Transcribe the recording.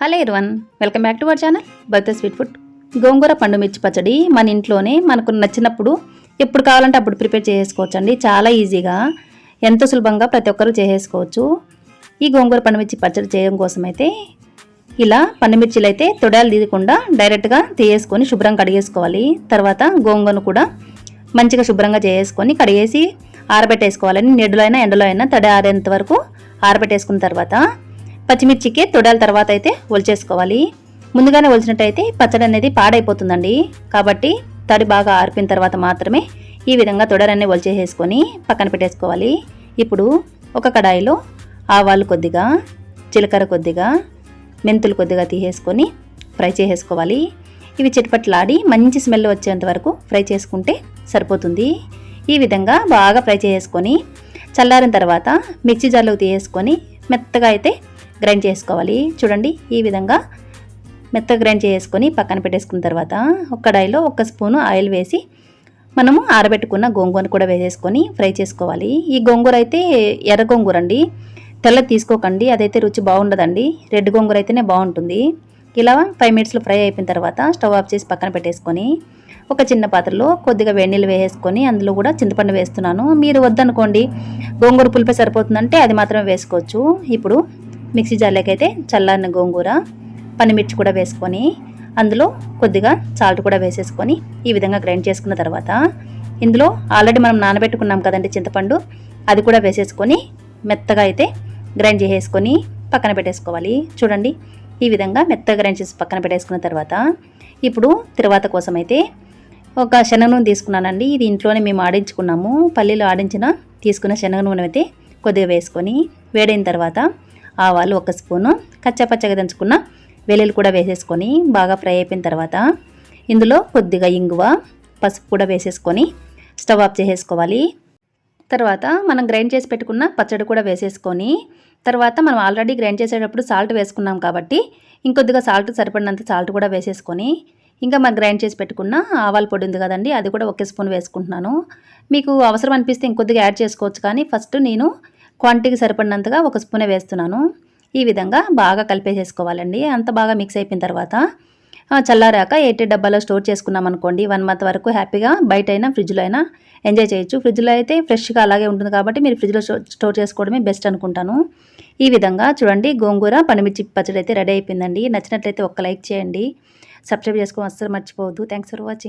Hello everyone welcome back to our channel birth sweet food. గోంగూర పండు మిర్చి పచ్చడి మన ఇంట్లోనే మనకు నచ్చినప్పుడు ఎప్పుడు కావాలంటే అప్పుడు ప్రిపేర్ చేసుకోవచ్చు అండి చాలా ఈజీగా ఎంతో సులభంగా ప్రతి ఒక్కరూ చేసేసుకోవచ్చు. ఈ గోంగూర పండు మిర్చి పచ్చడి చేయడం కోసం అయితే ఇలా పండుమిర్చిలు అయితే తొడాలు తీయకుండా డైరెక్ట్గా తీయేసుకొని శుభ్రంగా కడిగేసుకోవాలి. తర్వాత గోంగూరను కూడా మంచిగా శుభ్రంగా చేసుకొని కడిగేసి ఆరబెట్టేసుకోవాలని నెడులో అయినా ఎండలో అయినా తడి ఆరేంత వరకు ఆరబెట్టేసుకున్న తర్వాత పచ్చిమిర్చికి తొడాల తర్వాత అయితే ఒలిచేసుకోవాలి. ముందుగానే ఒలిచినట్టయితే పచ్చడి అనేది పాడైపోతుందండి. కాబట్టి తడి బాగా ఆరిపిన తర్వాత మాత్రమే ఈ విధంగా తొడరన్నీ ఒలిచేసేసుకొని పక్కన పెట్టేసుకోవాలి. ఇప్పుడు ఒక కడాయిలో ఆవాలు కొద్దిగా జీలకర్ర కొద్దిగా మెంతులు కొద్దిగా తీసేసుకొని ఫ్రై చేసేసుకోవాలి. ఇవి చిటపట్లాడి మంచి స్మెల్ వచ్చేంత వరకు ఫ్రై చేసుకుంటే సరిపోతుంది. ఈ విధంగా బాగా ఫ్రై చేసుకొని చల్లారిన తర్వాత మిక్సీ జార్లోకి తీసేసుకొని మెత్తగా అయితే గ్రైండ్ చేసుకోవాలి. చూడండి ఈ విధంగా మెత్తగా గ్రైండ్ చేసుకొని పక్కన పెట్టేసుకున్న తర్వాత ఒక కడాయిలో ఒక స్పూను ఆయిల్ వేసి మనము ఆరబెట్టుకున్న గోంగూర కూడా వేసేసుకొని ఫ్రై చేసుకోవాలి. ఈ గోంగూర అయితే ఎర్ర గోంగూర అండి. తెల్ల తీసుకోకండి అదైతే రుచి బాగుండదండి. రెడ్ గోంగూర అయితేనే బాగుంటుంది. ఇలా ఫైవ్ మినిట్స్లో ఫ్రై అయిపోయిన తర్వాత స్టవ్ ఆఫ్ చేసి పక్కన పెట్టేసుకొని ఒక చిన్న పాత్రలో కొద్దిగా వేడినీళ్ళు వేసేసుకొని అందులో కూడా చింతపండు వేస్తున్నాను. మీరు వద్దనుకోండి గోంగూర పులిపే సరిపోతుందంటే అది మాత్రమే వేసుకోవచ్చు. ఇప్పుడు మిక్సీ జార్లోకైతే చల్లారిన గోంగూర పనిమిర్చి కూడా వేసుకొని అందులో కొద్దిగా సాల్ట్ కూడా వేసేసుకొని ఈ విధంగా గ్రైండ్ చేసుకున్న తర్వాత ఇందులో ఆల్రెడీ మనం నానబెట్టుకున్నాం కదండి చింతపండు అది కూడా వేసేసుకొని మెత్తగా అయితే గ్రైండ్ చేసేసుకొని పక్కన పెట్టేసుకోవాలి. చూడండి ఈ విధంగా మెత్తగా గ్రైండ్ చేసి పక్కన పెట్టేసుకున్న తర్వాత ఇప్పుడు తర్వాత కోసం అయితే ఒక శనగ నూనె తీసుకున్నానండి. ఇది ఇంట్లోనే మేము ఆడించుకున్నాము. పల్లీలు ఆడించిన తీసుకున్న శనగ నూనె అయితే కొద్దిగా వేసుకొని వేడైన తర్వాత ఆవాలు ఒక స్పూను కచ్చపచ్చగా దంచుకున్న వెల్లుల్లి కూడా వేసేసుకొని బాగా ఫ్రై అయిపోయిన తర్వాత ఇందులో కొద్దిగా ఇంగువ పసుపు కూడా వేసేసుకొని స్టవ్ ఆఫ్ చేసేసుకోవాలి. తర్వాత మనం గ్రైండ్ చేసి పెట్టుకున్న పచ్చడి కూడా వేసేసుకొని తర్వాత మనం ఆల్రెడీ గ్రైండ్ చేసేటప్పుడు సాల్ట్ వేసుకున్నాం కాబట్టి ఇంకొద్దిగా సాల్ట్ సరిపడినంత సాల్ట్ కూడా వేసేసుకొని ఇంకా మనం గ్రైండ్ చేసి పెట్టుకున్న ఆవాల పొడి ఉంది కదండి అది కూడా ఒకే స్పూన్ వేసుకుంటున్నాను. మీకు అవసరం అనిపిస్తే ఇంకొద్దిగా యాడ్ చేసుకోవచ్చు కానీ ఫస్ట్ నేను క్వాంటిటీకి సరిపడినంతగా ఒక స్పూనే వేస్తున్నాను. ఈ విధంగా బాగా కలిపేసేసుకోవాలండి. అంత బాగా మిక్స్ అయిపోయిన తర్వాత చల్లారాక ఎయిటీ డబ్బాలో స్టోర్ చేసుకున్నాం అనుకోండి వన్ మంత్ వరకు హ్యాపీగా బయట అయినా ఫ్రిడ్జ్లో అయినా ఎంజాయ్ చేయొచ్చు. ఫ్రిడ్జ్లో అయితే ఫ్రెష్గా అలాగే ఉంటుంది కాబట్టి మీరు ఫ్రిడ్జ్లో స్టోర్ చేసుకోవడమే బెస్ట్ అనుకుంటాను. ఈ విధంగా చూడండి గోంగూర పనిమిర్చి పచ్చడి అయితే రెడీ అయిపోయిందండి. నచ్చినట్లయితే ఒక్క లైక్ చేయండి. సబ్స్క్రైబ్ చేసుకోవడం అస్సలు మర్చిపోవద్దు. Thanks for watching.